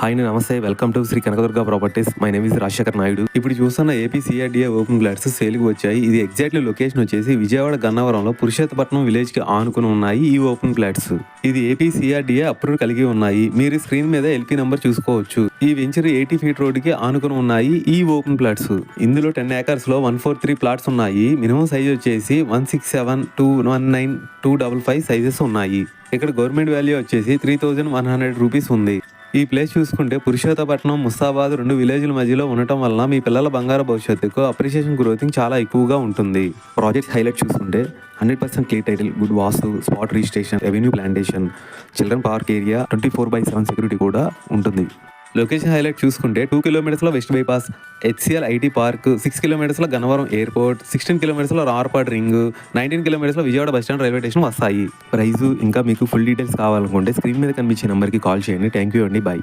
Hi నమస్తే. Welcome to Shri Kanakadurga properties my name is Rajasekhar Naidu ఇప్పుడు చూస్తున్న AP CRDA open flats సేల్కి వచ్చాయి. ఇది ఎగ్జాక్ట్లీ లొకేషన్ వచ్చేసి విజయవాడ గన్నవరంలో పురుషోత్తపట్నం విలేజ్కి ఆనుకుని ఉన్నాయి ఈ ఓపెన్ ఫ్లాట్స్ ఇది ఏపీ సిఆర్డిఏ అప్రూవ్ కలిగి ఉన్నాయి. మీరు స్క్రీన్ మీద ఎల్పీ నెంబర్ చూసుకోవచ్చు. ఈ వెంచర్ ఎయిటీ ఫీట్ రోడ్కి ఆనుకుని ఉన్నాయి ఈ ఓపెన్ ఫ్లాట్స్ ఇందులో టెన్ ఏకర్స్లో వన్ ఫోర్ త్రీ ప్లాట్స్ ఉన్నాయి. మినిమం సైజ్ వచ్చేసి one six seven two one nine two double five sizes ఉన్నాయి. ఇక్కడ గవర్నమెంట్ వాల్యూ వచ్చేసి three thousand one hundred rupees ఉంది. ఈ ప్లేస్ చూసుకుంటే పురుషోత్తపట్నం ముస్తాబాద్ రెండు విలేజ్ల మధ్యలో ఉండటం వలన మీ పిల్లల బంగారు భవిష్యత్తుకు అప్రిషియేషన్ గ్రోతింగ్ చాలా ఎక్కువగా ఉంటుంది. ప్రాజెక్ట్ హైలైట్ చూసుకుంటే hundred percent clear title good vastu spot registration revenue plantation children park area twenty four by seven security కూడా ఉంటుంది. లొకేషన్ హైలైట్ చూసుకుంటే two కిలోమీటర్స్లో west bypass HCL IT park six కిలోమీటర్స్లో Gannavaram airport sixteen కిలోమీటర్స్లో రార్పాడ్ ring nineteen కిలోమీటర్స్లో Vijayawada bus stand railway station వస్తాయి. Price ఇంకా మీకు full details కావాలనుకుంటే screen మీద కనిపించే నెంబర్కి కాల్ చేయండి. థ్యాంక్ యూ అండి. బాయ్